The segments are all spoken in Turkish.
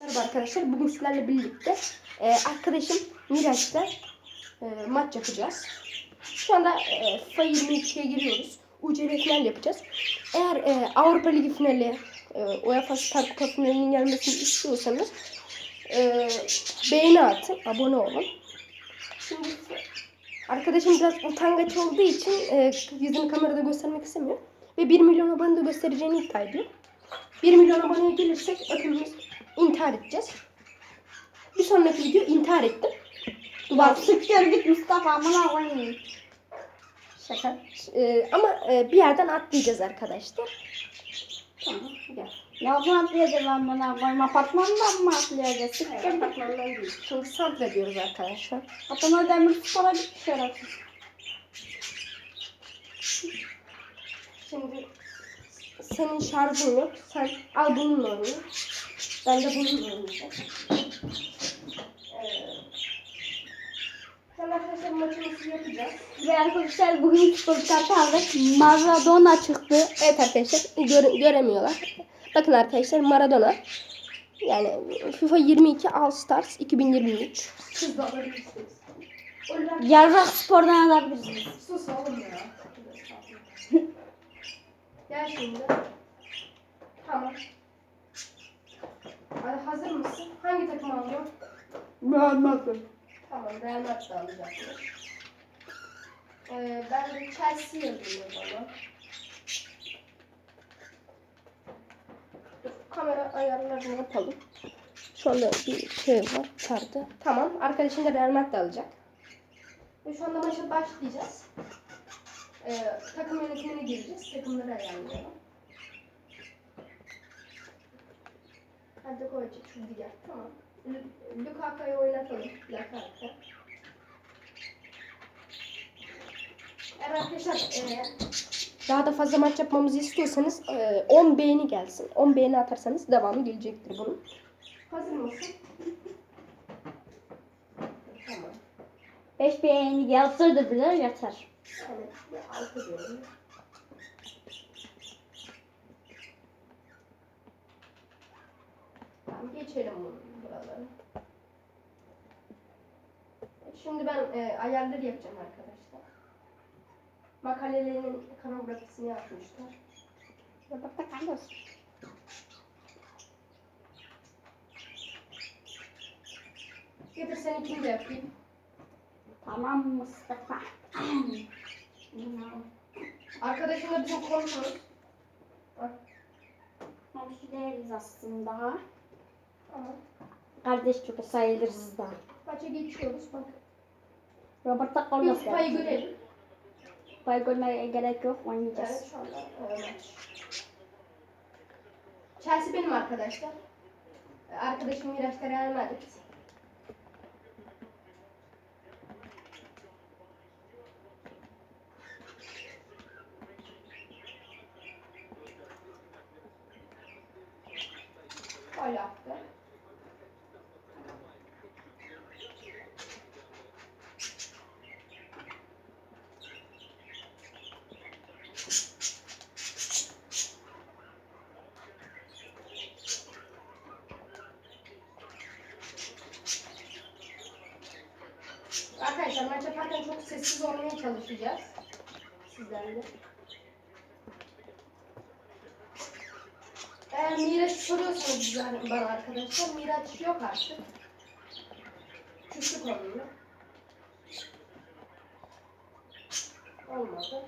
Merhaba arkadaşlar. Bugün sizlerle birlikte e, arkadaşım Miraç'ta e, maç yapacağız. Şu anda e, FIFA 22'ye giriyoruz. UCL final yapacağız. Eğer e, Avrupa Ligi finali, e, UEFA Süper Kupa finalinin gelmesini istiyorsanız e, beğeni atın, abone olun. Şimdi arkadaşım biraz utangaç olduğu için e, yüzünü kamerada göstermek istemiyor. Ve 1 milyon abone de göstereceğini iddia ediyor. 1 milyon aboneye gelirsek hepimiz intihar edeceğiz. Bir sonraki video intihar ettim. Ya siktir git Mustafa amına koyayım. Şaka. Ee, ama e, bir yerden atlayacağız arkadaşlar. Tamam gel. Nereden atlayacağız amına koyayım? Apartmandan mı atlayacağız? Siktir git. Apartmandan değil. Ediyoruz arkadaşlar. Atana demir spora git şerefsiz. Şimdi senin şarjın yok. Sen al bununla oyna. Ben de. Ee, Sen arkadaşlar maçımızı yapacağız. Ve arkadaşlar bugün kartı aldık. Maradona çıktı. Evet arkadaşlar göre- göremiyorlar. Bakın arkadaşlar Maradona. Yani FIFA 22 All Stars 2023. Siz de alabilirsiniz. Yarrak spordan alabilirsiniz. sus oğlum ya. Gel şimdi. Tamam. Hadi hazır mısın? Hangi takım alıyor? Beğenmedim. Tamam Real Madrid alacakmış. Ee, ben de Chelsea yazıyorum o zaman. Kamera ayarlarını yapalım. Anda bir şey var kartı. Tamam. Arkadaşım da Real Madrid alacak. Ve şu anda maça başlayacağız. Ee, takım yönetimine gireceğiz. Takımları ayarlayalım. Hadi koyacak şu diğer. Tamam. Lu- Lukaku'yu oynatalım. Lukaku. Eğer arkadaşlar e, daha da fazla maç yapmamızı istiyorsanız e, 10 beğeni gelsin. 10 beğeni atarsanız devamı gelecektir bunun. Hazır mısın? Tamam. 5 beğeni yaptırdı bile yeter. Evet. bir Altı diyorum. Tamam geçelim bunu buraları. Şimdi ben e, ayarları yapacağım arkadaşlar. Makalelerinin koreografisini yapmışlar. Bak kardeş. Getir seninkini de yapayım. Tamam Mustafa. Arkadaşımla bizim konuşuruz. Bak. Komşularız aslında. Tamam. Kardeş çok sayılırız da. Maça geçiyoruz bak. Robert'a Bir kalmaz. kupayı görelim. Kupayı görmeye gerek yok. Oynayacağız. Evet şu anda. Chelsea benim arkadaşlar. Arkadaşım Miraç'ta Real Madrid. Gol attı. Arkadaşlar maç sessiz olmaya çalışacağız. Sizlerle. Eğer Miraç soruyorsanız yani bana arkadaşlar Miraç yok artık. Küçük oluyor. Olmadı.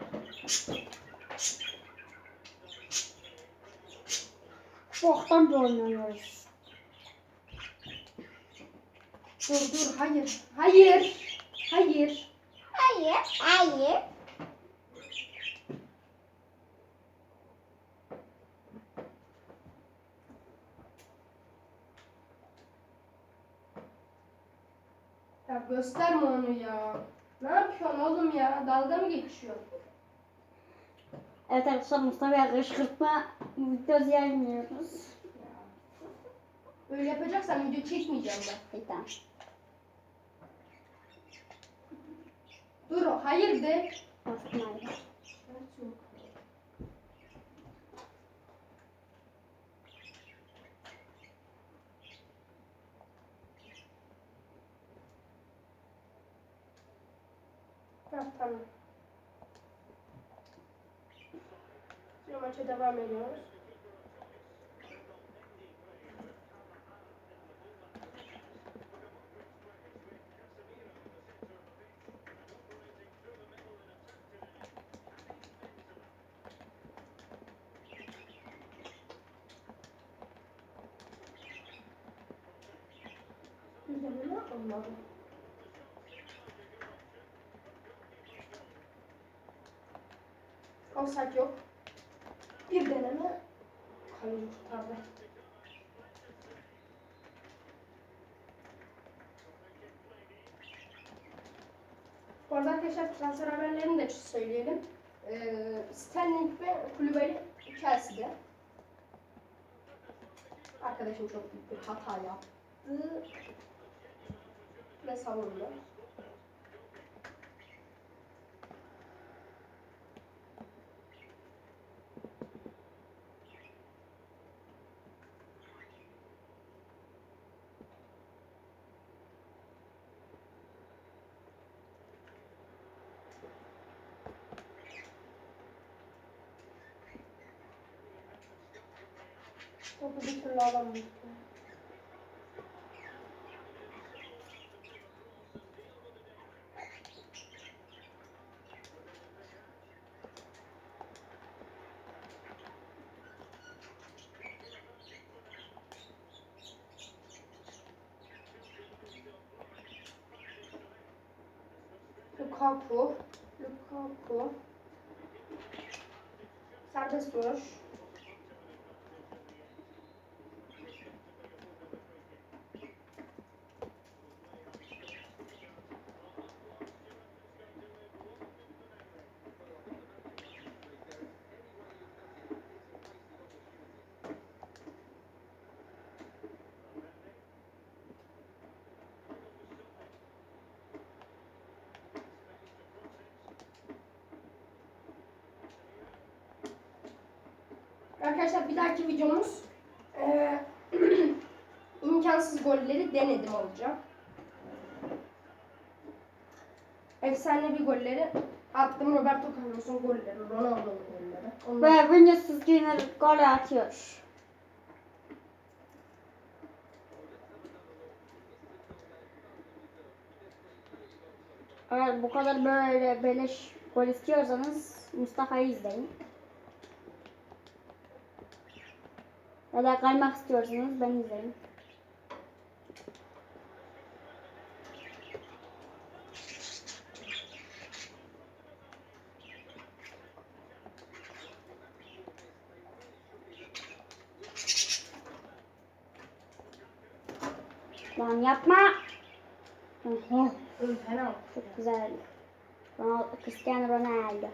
Boktan bir oynuyoruz. Dur dur hayır. Hayır. Hayır. Hayır, hayır. Ya gösterme onu ya. Ne yapıyorsun oğlum ya? Dalga mı geçiyorsun? Evet arkadaşlar Mustafa'ya kışkırtma videosu yayınlıyoruz. Böyle yapacaksan video çekmeyeceğim ben. Bir tane. Dur hayır de. Bastım abi. Tamam. Şimdi maça devam ediyoruz. Offside yok. Bir deneme. Kaleci kurtardı. Bu arada arkadaşlar transfer haberlerini de söyleyelim. Ee, Sterling ve Kulübeli Chelsea'de. Arkadaşım çok büyük bir hata yaptı. Ve savundu. Topu bir türlü alamamıştım. Lukaku, Lukaku, serbest vuruş. Arkadaşlar bir dahaki videomuz eee, imkansız golleri denedim olacak. Efsanevi golleri attım Roberto Carlos'un golleri, Ronaldo'nun golleri. Onlar- Ve Vinicius Junior gol atıyor. Eğer bu kadar böyle beleş gol istiyorsanız Mustafa'yı izleyin. Ya da kaymak istiyorsanız ben izleyin. Lan yapma. Çok güzel. Ronaldo, Cristiano Ronaldo.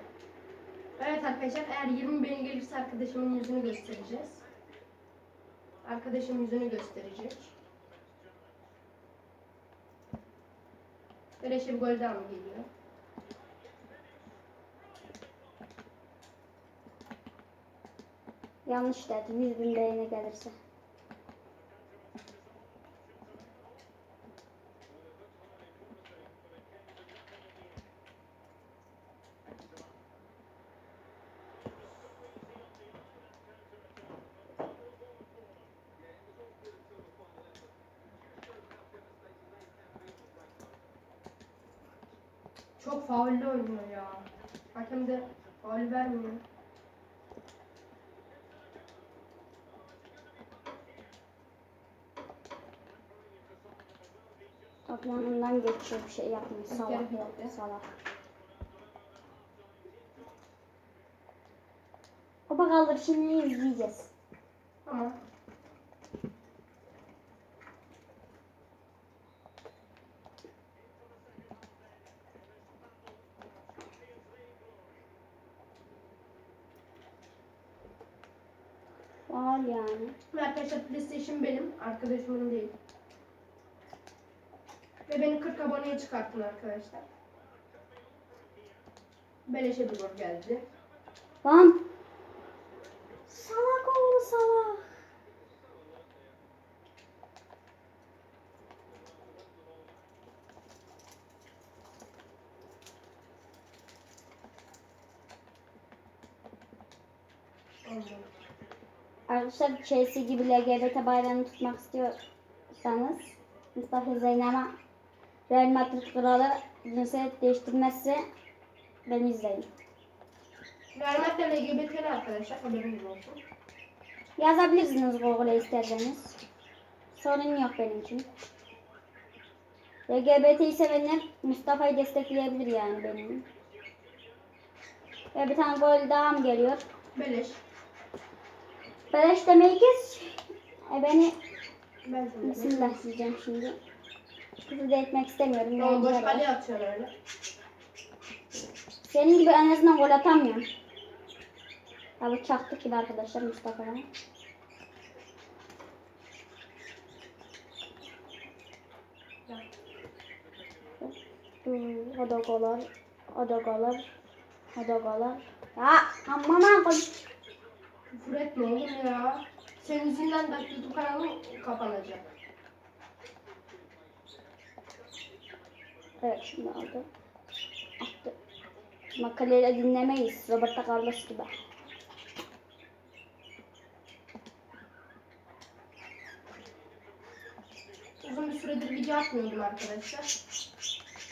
Evet arkadaşlar eğer 20 beğeni gelirse arkadaşımın yüzünü göstereceğiz. Arkadaşım yüzünü gösterecek. Beleşe bir gol geliyor? Yanlış dedim. 100 bin beğeni gelirse. Yanından geçiyor bir şey yapmıyor. Salak yaptı salak. Baba kaldır şimdi izleyeceğiz. Ama Var yani. Arkadaşlar PlayStation benim, arkadaşımın değil aboneye çıkarttım arkadaşlar. Beleşe bir gol geldi. Lan! Salak oğlu salak. Arkadaşlar Chelsea gibi LGBT bayrağını tutmak istiyorsanız Mustafa Zeynep'e Real Madrid kralı cinsiyet değiştirmezse beni izleyin. Real Madrid LGBT'li arkadaşlar haberiniz olsun. Yazabilirsiniz Google'a isterseniz. Sorun yok benim için. LGBT'yi sevenler Mustafa'yı destekleyebilir yani benim. Ve bir tane gol daha mı geliyor? Beleş. Beleş demeyi kes. E beni Ben bismillah diyeceğim şimdi. Küfür de etmek istemiyorum. Yol boş kale atıyor öyle. Senin gibi en azından gol atamıyorum. Tabii çaktık gibi arkadaşlar Mustafa'ya. Hmm, o da golar. O da golar. O da golar. Ya aman ha gol. Küfür etme oğlum ya. Senin yüzünden bak YouTube kanalım kapanacak. Evet şimdi aldı. Attı. Makaleyle dinlemeyiz. Roberto Carlos gibi. Uzun bir süredir video atmıyordum arkadaşlar.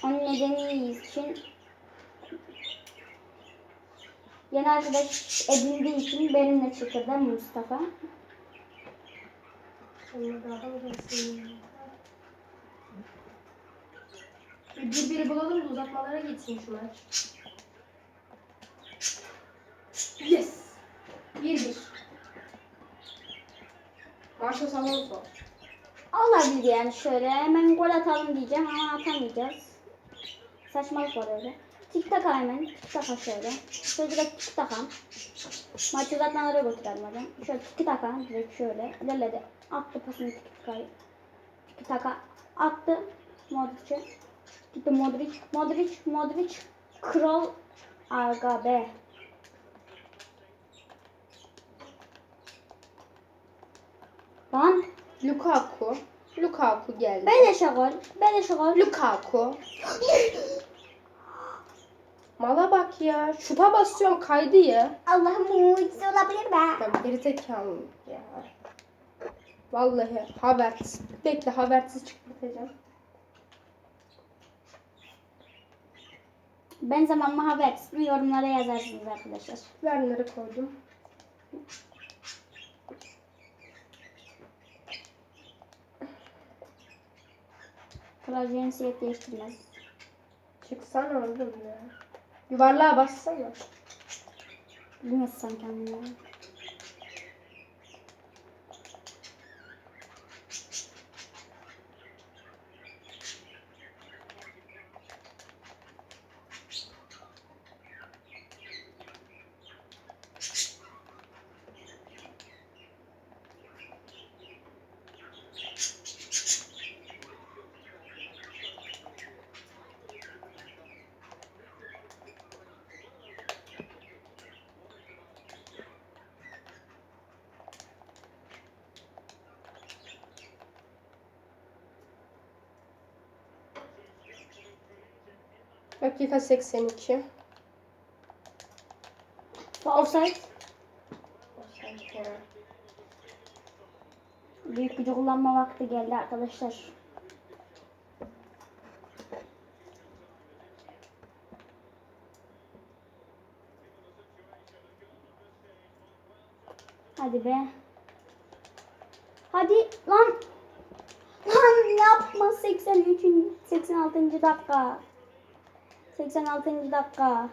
Onun nedeni için yeni arkadaş edindiği için benimle çıkırdı Mustafa. Sonra daha mı gelsin? Bir bir biri bulalım da uzatmalara gitsin şu maç. Yes. Bir bir. Marshall Alonso. Olabilir yani şöyle hemen gol atalım diyeceğim ama atamayacağız. Saçmalık var öyle. Tik tak hemen. Tik taka şöyle. Şöyle direkt tik taka. Maçı uzatmalara götürelim hadi. Şöyle tik taka direkt şöyle. Lelede attı pasını tik takayı. Tik taka attı. Modric'e. Gitti Modric. Modric. Modric. Kral. Aga be. Lan. Lukaku. Lukaku geldi. Beleşe gol. Beleşe gol. Lukaku. Mala bak ya. Şuta basıyorum kaydı ya. Allah'ım mucize olabilir be. Ya geri zekalı ya. Vallahi Havertz. Bekle Havertz'i çıkartacağım. Ben zamanımı Havertz mi yorumlara yazarsınız arkadaşlar. Werner'ı koydum. Kral cinsiyet değiştirmez. Çıksana oğlum ya. Yuvarlığa bassana. Bilmezsen kendini. Dakika 82. Offside. Büyük gücü kullanma vakti geldi arkadaşlar. Hadi be. Hadi lan. Lan yapma 83. 86. dakika. 86. dakika.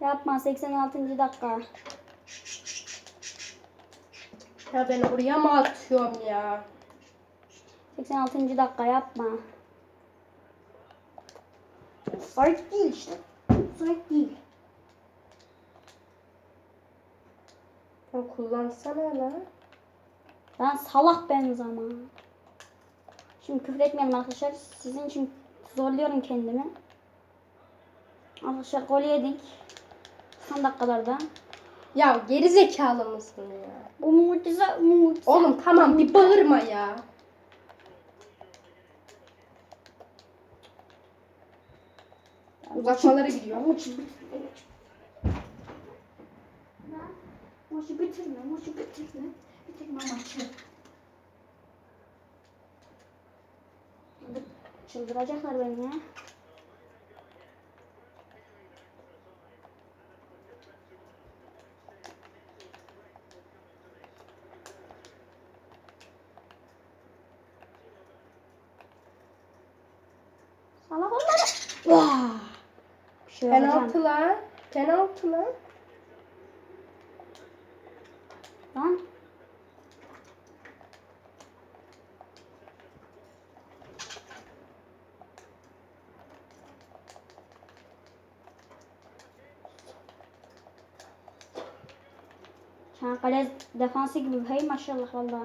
Yapma 86. dakika. Ya ben oraya mı atıyorum ya? 86. dakika yapma. Offside değil işte. Offside değil. Ya kullansana lan. Ben salak ben zaman. Şimdi küfür etmeyelim arkadaşlar. Sizin için zorluyorum kendimi. Arkadaşlar gol yedik. Son dakikalarda. Ya geri zekalı mısın ya? Bu mucize mucize. Oğlum tamam bir bağırma ya. Uzatmalara gidiyor. Maçı bitirme, maçı bitirme. Bitirme maçı. Çıldıracaklar beni ya. Salak onları. Vah! Bir şey. Penaltı lan. Penaltı lan. Lan. Çankale defansı gibi hey maşallah valla.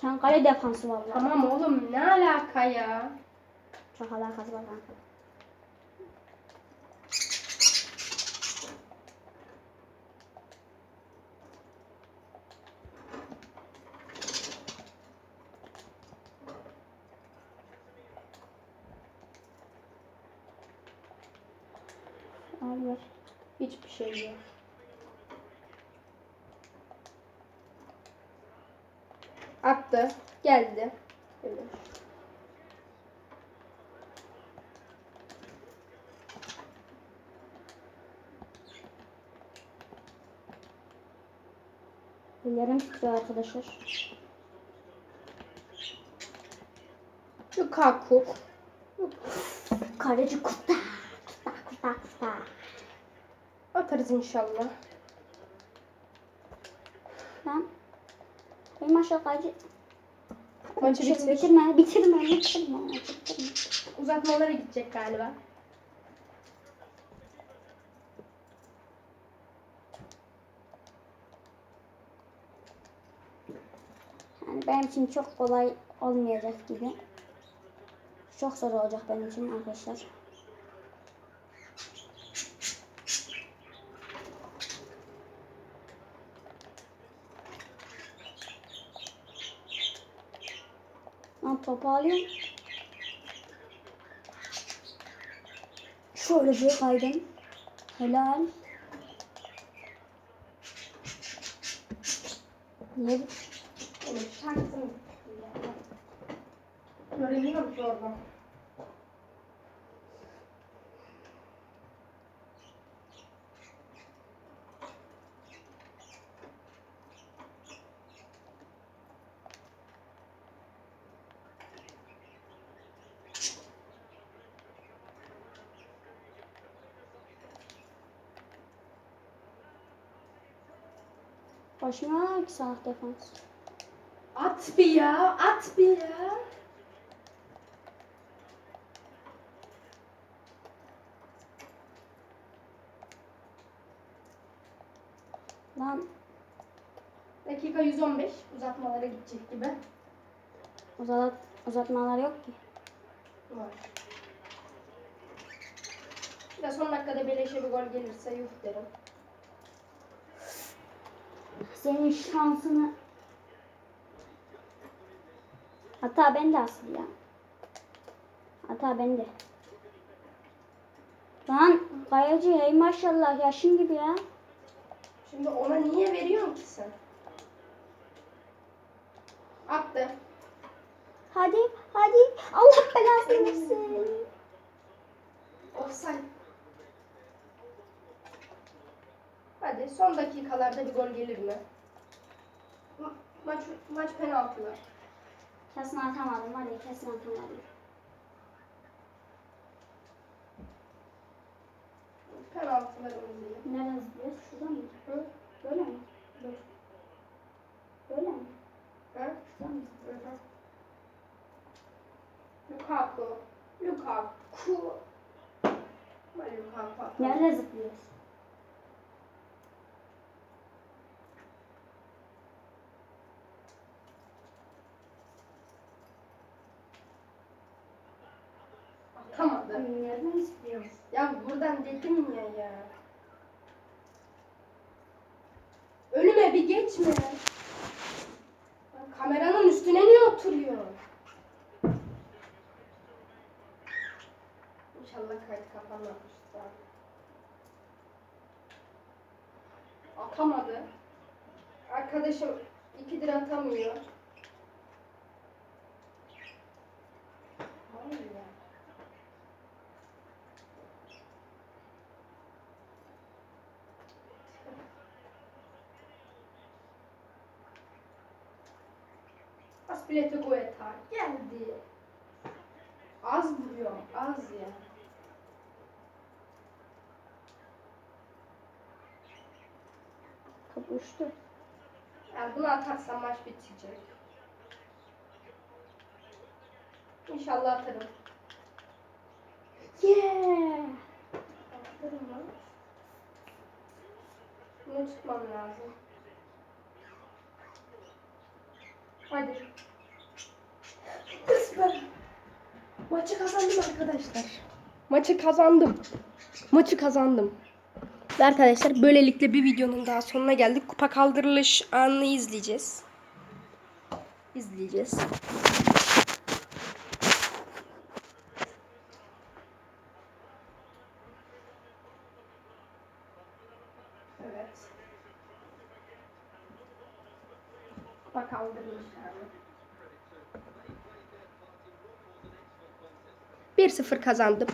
Çankale defansı valla. Tamam oğlum ne alaka ya? Çok alakası var kanka. Ver. Hiçbir şey yok. Attı. Geldi. Böyle. Ellerim arkadaşlar. Lukaku. Kaleci kurta. Kurta kurta kurta. Atarız inşallah. Lan. Ey maşallah kaleci. Maçı Bitir- bitir. Bitirme, bitirme, bitirme, bitirme. Uzatmalara gidecek galiba. Yani benim için çok kolay olmayacak gibi. Çok zor olacak benim için arkadaşlar. Lan topu alıyorum. Şöyle bir kaydım. Helal. Oğlum şansım. Göremiyorum ki orada. Başına var ki salak defans. At bir ya. At bir ya. Lan Dakika 115. Uzatmalara gidecek gibi. uzat, uzatmalar yok ki. Var. Ya son dakikada beleşe bir gol gelirse yuh derim. Senin şansını... Hata bende asıl ya. Hata bende. Lan kayacı hey maşallah yaşın gibi ya. Şimdi ona niye veriyorsun ki sen? Attı. Hadi hadi Allah belasını versin. Offside. Hadi son dakikalarda bir gol gelir mi? Ma- maç maç penaltılar. Kesin atamadım var ya kesin atamadım. Penaltılarımızı. Nereden zıplıyoruz? Şuradan mı? Hı? Böyle mi? Dur. Böyle mi? Hı? Şuradan mı? Hı hı. Lukaku. Lukaku. Lukaku. Nerede zıplıyoruz? Atamadı. Nereden zıplıyoruz? Ya buradan dedim ya ya. Önüme bir geçme. Ya kameranın üstüne niye oturuyor? İnşallah kayıt kapanmamıştır. Atamadı. Arkadaşım ikidir atamıyor. Hayır ya. Aspilete Goeta geldi. Az vuruyor, az ya. Top uçtu. Yani bunu atarsam maç bitecek. İnşallah atarım. Yeah. Atarım mı? Bunu tutmam lazım. Hadi. Kısmen. Maçı kazandım arkadaşlar. Maçı kazandım. Maçı kazandım. Ve arkadaşlar böylelikle bir videonun daha sonuna geldik. Kupa kaldırılış anını izleyeceğiz. İzleyeceğiz. Evet. Kupa kaldırılış anı. 1-0 kazandım.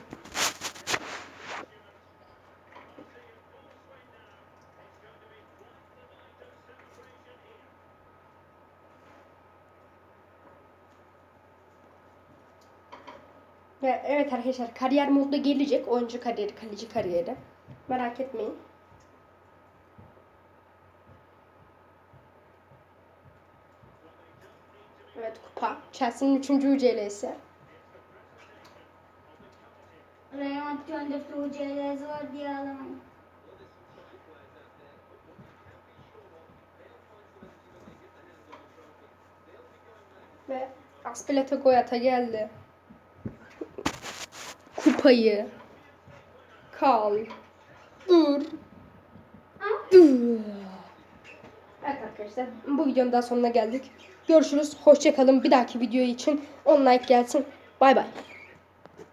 Ve evet arkadaşlar kariyer modda gelecek. Oyuncu kariyeri, kaleci kariyeri. Merak etmeyin. Evet kupa. Chelsea'nin 3. UCL'si. Madrid önde UCL'si var diye alamayın. Ve Aspileta Goyata geldi. Kupayı. Kal. Dur. Dur. Evet arkadaşlar bu videonun daha sonuna geldik. Görüşürüz. Hoşçakalın. Bir dahaki video için 10 like gelsin. Bay bay.